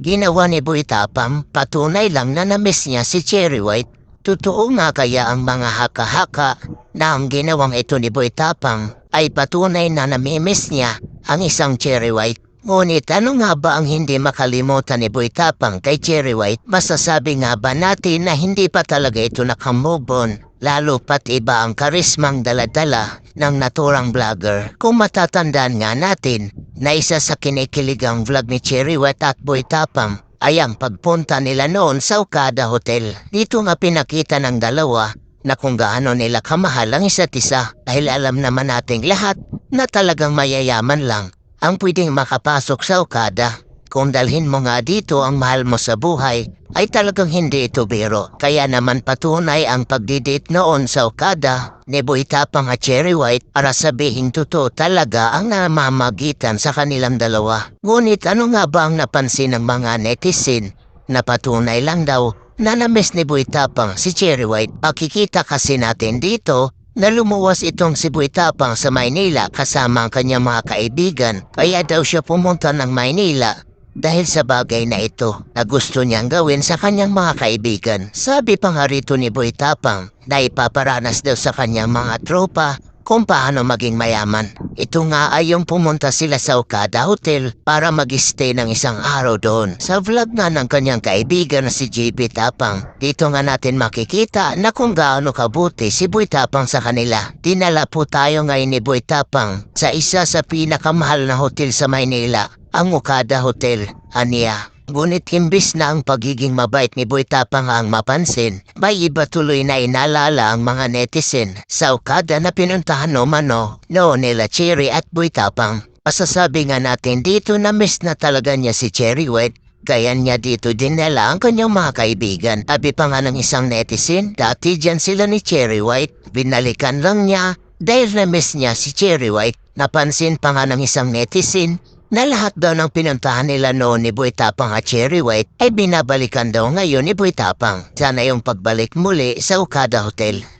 Ginawa ni Boy Tapang, patunay lang na namiss niya si Cherry White. Totoo nga kaya ang mga haka-haka na ang ginawang ito ni Boy Tapang ay patunay na namimiss niya ang isang Cherry White. Ngunit ano nga ba ang hindi makalimutan ni Boy kay Cherry White? Masasabi nga ba natin na hindi pa talaga ito nakamove? Lalo pat iba ang karismang daladala ng naturang vlogger. Kung matatandaan nga natin na isa sa kinikiligang vlog ni Cherry White at Boy Tapang ay ang pagpunta nila noon sa Okada Hotel. Dito nga pinakita ng dalawa na kung gaano nila kamahal ang isa't isa dahil alam naman nating lahat na talagang mayayaman lang ang pwedeng makapasok sa Okada. Kung dalhin mo nga dito ang mahal mo sa buhay, ay talagang hindi ito biro. Kaya naman patunay ang pagdidate noon sa Okada ni Boy at Cherry White para sabihin totoo talaga ang namamagitan sa kanilang dalawa. Ngunit ano nga ba ang napansin ng mga netizen na patunay lang daw na namiss ni Boy si Cherry White. Pakikita kasi natin dito na lumuwas itong si Boy Tapang sa Maynila kasama ang kanyang mga kaibigan. Kaya daw siya pumunta ng Maynila dahil sa bagay na ito na gusto niyang gawin sa kanyang mga kaibigan. Sabi pa nga rito ni Boy Tapang na ipaparanas daw sa kanyang mga tropa kung paano maging mayaman. Ito nga ay yung pumunta sila sa Okada Hotel para mag-stay ng isang araw doon. Sa vlog nga ng kanyang kaibigan na si JP Tapang, dito nga natin makikita na kung gaano kabuti si Boy Tapang sa kanila. Dinala po tayo ngayon ni Boy Tapang sa isa sa pinakamahal na hotel sa Maynila, ang Okada Hotel, Ania. Ngunit imbis na ang pagiging mabait ni Boy Tapang ang mapansin, may iba tuloy na inalala ang mga netizen sa Okada na pinuntahan no mano noon nila Cherry at Boy Tapang. Masasabi nga natin dito na miss na talaga niya si Cherry White kaya niya dito din nila ang kanyang mga kaibigan. Tabi pa nga ng isang netizen, dati dyan sila ni Cherry White. Binalikan lang niya dahil na-miss niya si Cherry White. Napansin pa nga ng isang netizen na lahat daw ng pinuntahan nila noon ni Boy Tapang at Cherry White ay binabalikan daw ngayon ni Boy. Sana yung pagbalik muli sa Okada Hotel.